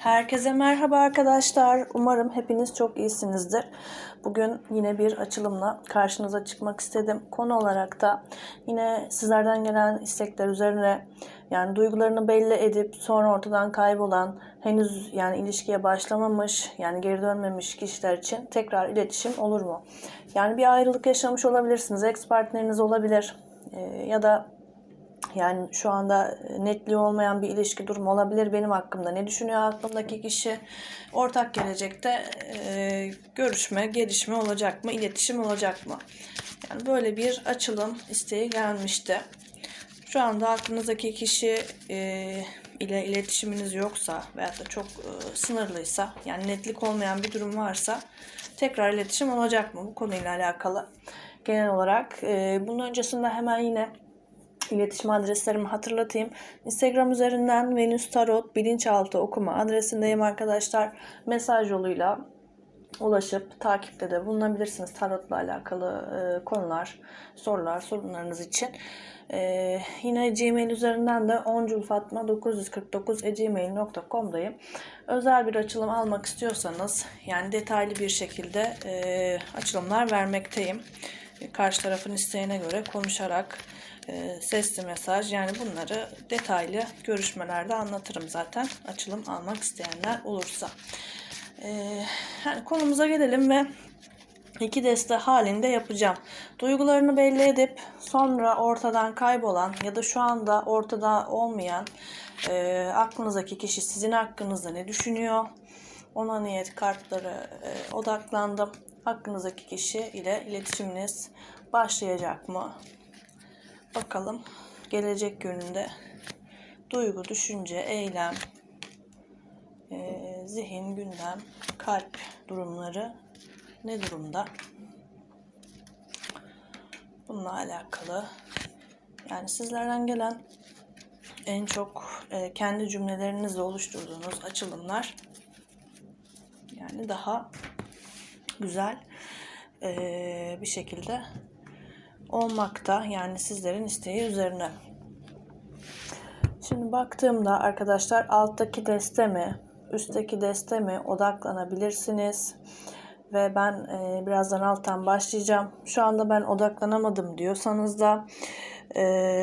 Herkese merhaba arkadaşlar. Umarım hepiniz çok iyisinizdir. Bugün yine bir açılımla karşınıza çıkmak istedim. Konu olarak da yine sizlerden gelen istekler üzerine yani duygularını belli edip sonra ortadan kaybolan, henüz yani ilişkiye başlamamış, yani geri dönmemiş kişiler için tekrar iletişim olur mu? Yani bir ayrılık yaşamış olabilirsiniz. Ex partneriniz olabilir. Ya da yani şu anda netliği olmayan bir ilişki durumu olabilir benim hakkımda. Ne düşünüyor aklımdaki kişi? Ortak gelecekte e, görüşme, gelişme olacak mı? İletişim olacak mı? Yani böyle bir açılım isteği gelmişti. Şu anda aklınızdaki kişi e, ile iletişiminiz yoksa veya da çok e, sınırlıysa yani netlik olmayan bir durum varsa tekrar iletişim olacak mı bu konuyla alakalı genel olarak. E, bunun öncesinde hemen yine İletişim adreslerimi hatırlatayım. Instagram üzerinden Venüs Tarot bilinçaltı okuma adresindeyim arkadaşlar. Mesaj yoluyla ulaşıp takipte de bulunabilirsiniz tarotla alakalı e, konular, sorular, sorunlarınız için. E, yine Gmail üzerinden de onculfatma949gmail.com'dayım. Özel bir açılım almak istiyorsanız yani detaylı bir şekilde e, açılımlar vermekteyim. Karşı tarafın isteğine göre konuşarak e, sesli mesaj yani bunları detaylı görüşmelerde anlatırım zaten açılım almak isteyenler olursa. E, konumuza gelelim ve iki deste halinde yapacağım. Duygularını belli edip sonra ortadan kaybolan ya da şu anda ortada olmayan e, aklınızdaki kişi sizin hakkınızda ne düşünüyor? Ona niyet kartları e, odaklandım. Hakkınızdaki kişi ile iletişiminiz başlayacak mı? Bakalım gelecek yönünde duygu, düşünce, eylem, e, zihin, gündem, kalp durumları ne durumda? Bununla alakalı yani sizlerden gelen en çok e, kendi cümlelerinizle oluşturduğunuz açılımlar yani daha güzel e, bir şekilde olmakta. Yani sizlerin isteği üzerine. Şimdi baktığımda arkadaşlar alttaki deste mi, üstteki deste mi odaklanabilirsiniz. Ve ben e, birazdan alttan başlayacağım. Şu anda ben odaklanamadım diyorsanız da e,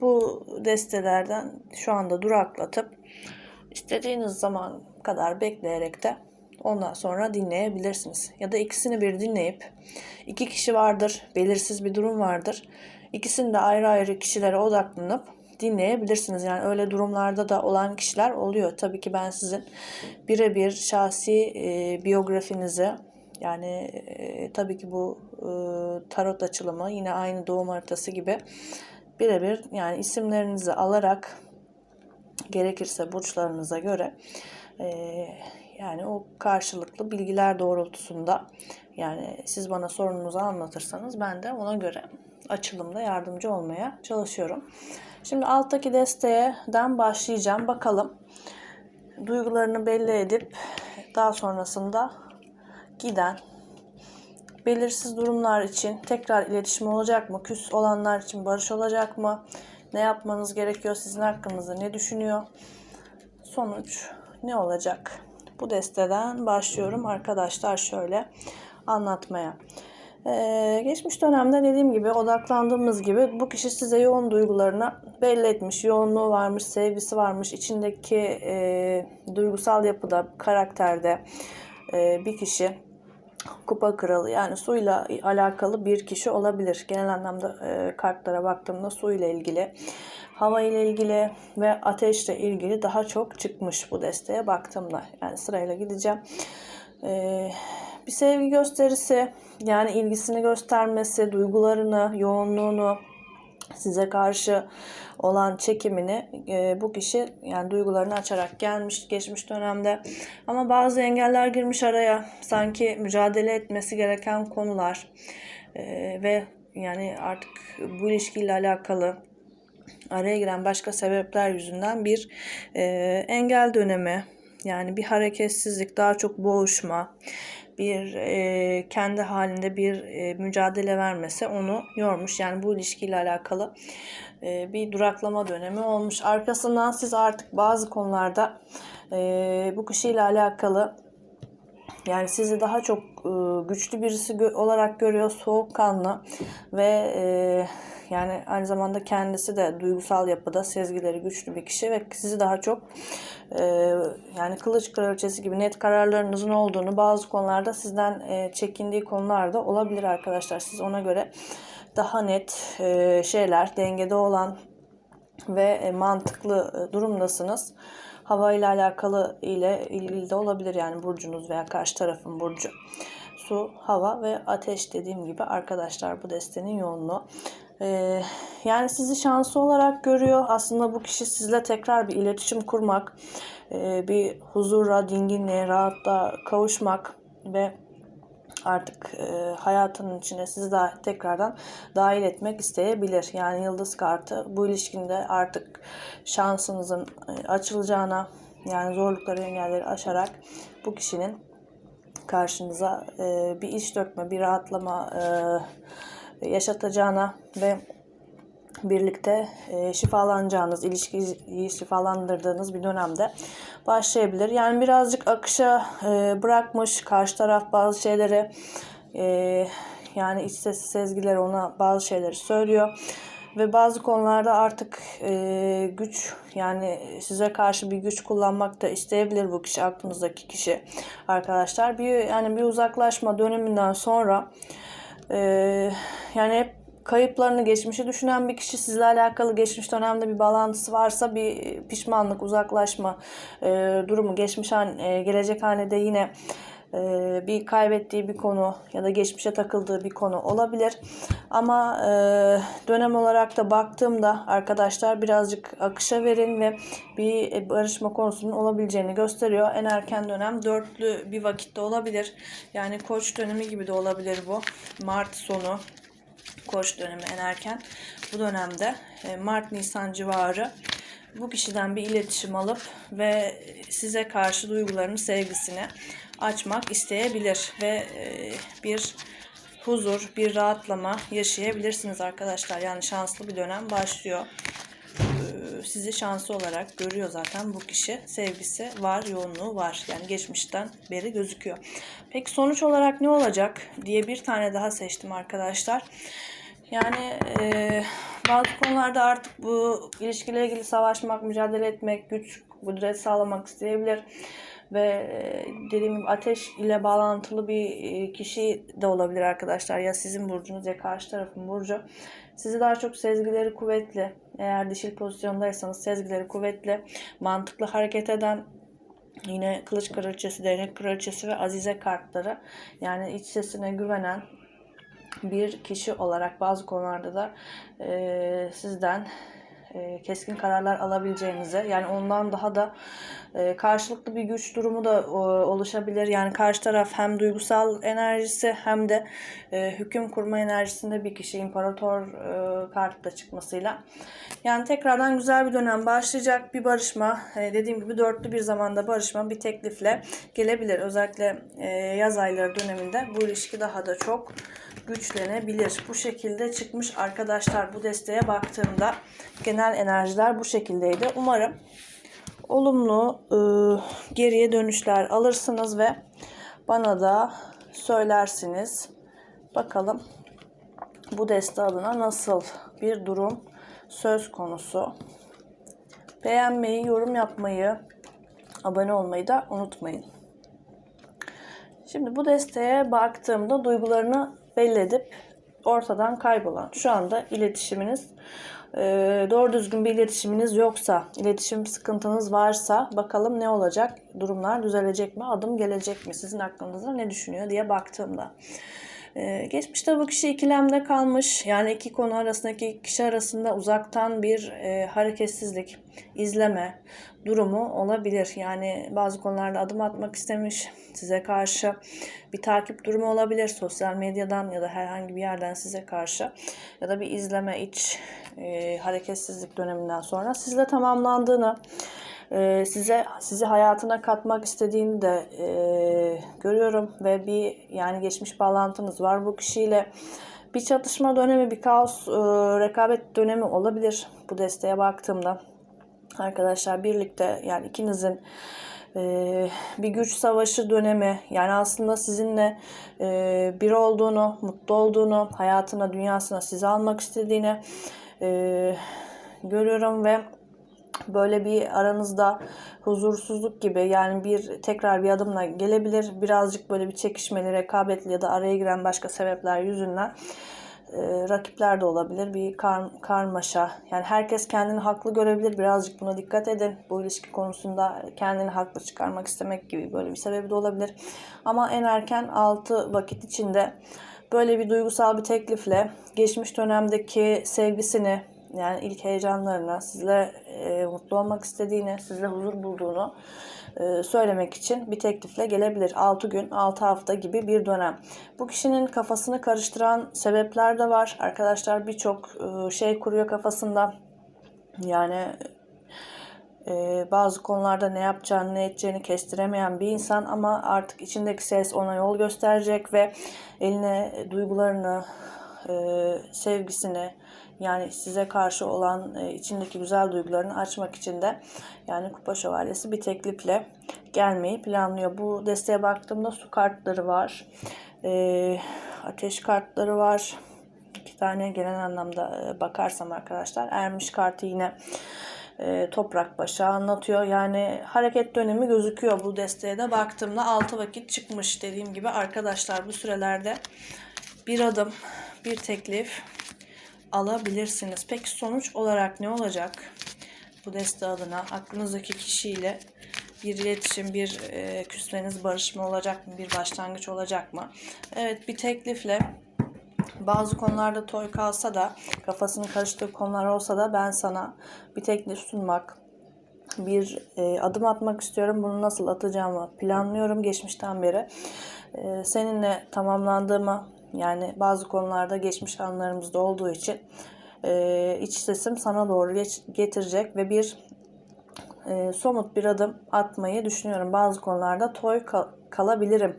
bu destelerden şu anda duraklatıp istediğiniz zaman kadar bekleyerek de ondan sonra dinleyebilirsiniz. Ya da ikisini bir dinleyip iki kişi vardır, belirsiz bir durum vardır. İkisini de ayrı ayrı kişilere odaklanıp dinleyebilirsiniz. Yani öyle durumlarda da olan kişiler oluyor. Tabii ki ben sizin birebir şahsi e, biyografinizi yani e, tabii ki bu e, tarot açılımı yine aynı doğum haritası gibi birebir yani isimlerinizi alarak gerekirse burçlarınıza göre e, yani o karşılıklı bilgiler doğrultusunda yani siz bana sorununuzu anlatırsanız ben de ona göre açılımda yardımcı olmaya çalışıyorum. Şimdi alttaki desteğden başlayacağım. Bakalım duygularını belli edip daha sonrasında giden belirsiz durumlar için tekrar iletişim olacak mı? Küs olanlar için barış olacak mı? Ne yapmanız gerekiyor? Sizin hakkınızda ne düşünüyor? Sonuç ne olacak? Bu desteden başlıyorum arkadaşlar şöyle anlatmaya. Ee, geçmiş dönemde dediğim gibi odaklandığımız gibi bu kişi size yoğun duygularını belli etmiş. Yoğunluğu varmış, sevgisi varmış. içindeki e, duygusal yapıda, karakterde e, bir kişi kupa kralı yani suyla alakalı bir kişi olabilir. Genel anlamda e, kartlara baktığımda su ile ilgili, hava ile ilgili ve ateşle ilgili daha çok çıkmış bu desteğe baktığımda. Yani sırayla gideceğim. E, bir sevgi gösterisi yani ilgisini göstermesi, duygularını, yoğunluğunu size karşı olan çekimini e, bu kişi yani duygularını açarak gelmiş geçmiş dönemde ama bazı engeller girmiş araya sanki mücadele etmesi gereken konular e, ve yani artık bu ilişkiyle alakalı araya giren başka sebepler yüzünden bir e, engel dönemi yani bir hareketsizlik daha çok boğuşma bir e, kendi halinde bir e, mücadele vermesi onu yormuş. Yani bu ilişkiyle alakalı e, bir duraklama dönemi olmuş. Arkasından siz artık bazı konularda e, bu kişiyle alakalı yani sizi daha çok e, güçlü birisi gö- olarak görüyor, soğukkanlı ve e, yani aynı zamanda kendisi de duygusal yapıda sezgileri güçlü bir kişi ve sizi daha çok e, yani kılıç kraliçesi gibi net kararlarınızın olduğunu bazı konularda sizden e, çekindiği konular da olabilir arkadaşlar. Siz ona göre daha net e, şeyler dengede olan ve e, mantıklı e, durumdasınız. Hava ile alakalı ile ilgili de olabilir yani burcunuz veya karşı tarafın burcu. Su, hava ve ateş dediğim gibi arkadaşlar bu destenin yoğunluğu. Ee, yani sizi şanslı olarak görüyor. Aslında bu kişi sizle tekrar bir iletişim kurmak, e, bir huzura, dinginliğe, rahatlığa kavuşmak ve artık e, hayatının içine sizi de tekrardan dahil etmek isteyebilir. Yani yıldız kartı bu ilişkinde artık şansınızın e, açılacağına yani zorlukları engelleri aşarak bu kişinin karşınıza bir iş dökme, bir rahatlama e, yaşatacağına ve birlikte e, şifalanacağınız, ilişkiyi şifalandırdığınız bir dönemde başlayabilir. Yani birazcık akışa e, bırakmış karşı taraf bazı şeyleri e, yani iç sesi sezgileri ona bazı şeyleri söylüyor. Ve bazı konularda artık e, güç yani size karşı bir güç kullanmak da isteyebilir bu kişi aklınızdaki kişi arkadaşlar. Bir yani bir uzaklaşma döneminden sonra e, yani hep kayıplarını, geçmişi düşünen bir kişi sizle alakalı geçmiş dönemde bir bağlantısı varsa bir pişmanlık, uzaklaşma e, durumu, geçmiş han, e, gelecek hanede yine bir kaybettiği bir konu ya da geçmişe takıldığı bir konu olabilir. Ama e, dönem olarak da baktığımda arkadaşlar birazcık akışa verin ve bir barışma konusunun olabileceğini gösteriyor. En erken dönem dörtlü bir vakitte olabilir. Yani koç dönemi gibi de olabilir bu. Mart sonu koç dönemi en erken. Bu dönemde e, Mart-Nisan civarı bu kişiden bir iletişim alıp ve size karşı duygularını, sevgisini açmak isteyebilir ve e, bir huzur, bir rahatlama yaşayabilirsiniz arkadaşlar. Yani şanslı bir dönem başlıyor. E, Sizi şanslı olarak görüyor zaten bu kişi. Sevgisi var, yoğunluğu var. Yani geçmişten beri gözüküyor. Peki sonuç olarak ne olacak diye bir tane daha seçtim arkadaşlar. Yani e, bazı konularda artık bu ilişkiyle ilgili savaşmak, mücadele etmek, güç, kudret sağlamak isteyebilir. Ve e, dediğim gibi ateş ile bağlantılı bir e, kişi de olabilir arkadaşlar. Ya sizin burcunuz ya karşı tarafın burcu. Sizi daha çok sezgileri kuvvetli, eğer dişil pozisyondaysanız sezgileri kuvvetli, mantıklı hareket eden, Yine kılıç kraliçesi, değnek kraliçesi ve azize kartları. Yani iç sesine güvenen, bir kişi olarak bazı konularda da e, sizden e, keskin kararlar alabileceğinize yani ondan daha da e, karşılıklı bir güç durumu da o, oluşabilir. Yani karşı taraf hem duygusal enerjisi hem de e, hüküm kurma enerjisinde bir kişi imparator e, kartı da çıkmasıyla. Yani tekrardan güzel bir dönem başlayacak. Bir barışma e, dediğim gibi dörtlü bir zamanda barışma bir teklifle gelebilir. Özellikle e, yaz ayları döneminde bu ilişki daha da çok güçlenebilir. Bu şekilde çıkmış arkadaşlar bu desteğe baktığımda genel enerjiler bu şekildeydi. Umarım olumlu e, geriye dönüşler alırsınız ve bana da söylersiniz. Bakalım bu deste adına nasıl bir durum söz konusu. Beğenmeyi, yorum yapmayı, abone olmayı da unutmayın. Şimdi bu desteğe baktığımda duygularını belli edip ortadan kaybolan, şu anda iletişiminiz e, doğru düzgün bir iletişiminiz yoksa, iletişim sıkıntınız varsa bakalım ne olacak, durumlar düzelecek mi, adım gelecek mi, sizin aklınızda ne düşünüyor diye baktığımda. Ee, geçmişte bu kişi ikilemde kalmış. Yani iki konu arasındaki kişi arasında uzaktan bir e, hareketsizlik, izleme durumu olabilir. Yani bazı konularda adım atmak istemiş size karşı bir takip durumu olabilir sosyal medyadan ya da herhangi bir yerden size karşı ya da bir izleme iç e, hareketsizlik döneminden sonra sizle tamamlandığını e, size sizi hayatına katmak istediğini de e, görüyorum ve bir yani geçmiş bağlantınız var bu kişiyle Bir çatışma dönemi, bir kaos, e, rekabet dönemi olabilir bu desteğe baktığımda. Arkadaşlar birlikte yani ikinizin e, bir güç savaşı dönemi yani aslında sizinle e, bir olduğunu, mutlu olduğunu, hayatına, dünyasına sizi almak istediğini e, görüyorum ve böyle bir aranızda huzursuzluk gibi yani bir tekrar bir adımla gelebilir. Birazcık böyle bir çekişmeli, rekabetli ya da araya giren başka sebepler yüzünden e, rakipler de olabilir. Bir kar, karmaşa. Yani herkes kendini haklı görebilir. Birazcık buna dikkat edin. Bu ilişki konusunda kendini haklı çıkarmak istemek gibi böyle bir sebebi de olabilir. Ama en erken 6 vakit içinde böyle bir duygusal bir teklifle geçmiş dönemdeki sevgisini yani ilk heyecanlarını, sizle e, mutlu olmak istediğini, sizle huzur bulduğunu e, söylemek için bir teklifle gelebilir. 6 gün, 6 hafta gibi bir dönem. Bu kişinin kafasını karıştıran sebepler de var. Arkadaşlar birçok e, şey kuruyor kafasında. Yani e, bazı konularda ne yapacağını ne edeceğini kestiremeyen bir insan ama artık içindeki ses ona yol gösterecek ve eline duygularını, e, sevgisini yani size karşı olan e, içindeki güzel duygularını açmak için de yani Kupa Şövalyesi bir teklifle gelmeyi planlıyor. Bu desteğe baktığımda su kartları var. E, ateş kartları var. İki tane genel anlamda e, bakarsam arkadaşlar. Ermiş kartı yine e, toprak başı anlatıyor. Yani hareket dönemi gözüküyor bu desteğe de baktığımda 6 vakit çıkmış dediğim gibi arkadaşlar bu sürelerde bir adım bir teklif alabilirsiniz. Peki sonuç olarak ne olacak? Bu deste adına aklınızdaki kişiyle bir iletişim, bir e, küsmeniz, barışma olacak mı? Bir başlangıç olacak mı? Evet bir teklifle bazı konularda toy kalsa da kafasını karıştığı konular olsa da ben sana bir teklif sunmak, bir e, adım atmak istiyorum. Bunu nasıl atacağımı planlıyorum geçmişten beri. E, seninle tamamlandığımı yani bazı konularda geçmiş anlarımızda olduğu için e, iç sesim sana doğru geç, getirecek ve bir e, somut bir adım atmayı düşünüyorum. Bazı konularda toy kal- kalabilirim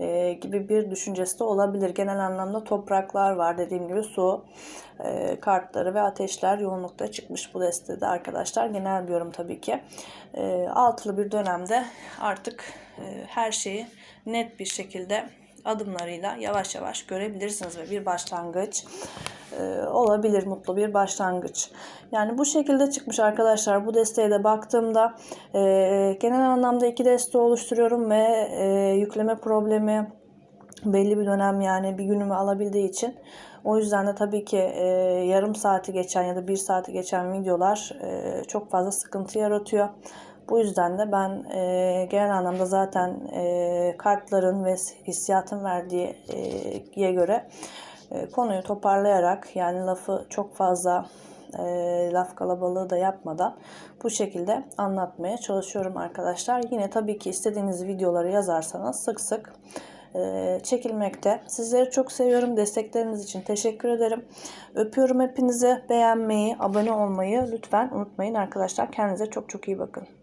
e, gibi bir düşüncesi de olabilir. Genel anlamda topraklar var dediğim gibi su e, kartları ve ateşler yoğunlukta çıkmış bu destede arkadaşlar. Genel bir yorum tabii ki. E, altılı bir dönemde artık e, her şeyi net bir şekilde adımlarıyla yavaş yavaş görebilirsiniz ve bir başlangıç e, olabilir mutlu bir başlangıç. Yani bu şekilde çıkmış arkadaşlar. Bu desteğe de baktığımda e, genel anlamda iki deste oluşturuyorum ve e, yükleme problemi belli bir dönem yani bir günümü alabildiği için o yüzden de tabii ki e, yarım saati geçen ya da bir saati geçen videolar e, çok fazla sıkıntı yaratıyor. Bu yüzden de ben e, genel anlamda zaten e, kartların ve hissiyatın verdiği e, göre e, konuyu toparlayarak yani lafı çok fazla e, laf kalabalığı da yapmadan bu şekilde anlatmaya çalışıyorum arkadaşlar. Yine tabii ki istediğiniz videoları yazarsanız sık sık e, çekilmekte. Sizleri çok seviyorum. Destekleriniz için teşekkür ederim. Öpüyorum hepinizi. Beğenmeyi, abone olmayı lütfen unutmayın arkadaşlar. Kendinize çok çok iyi bakın.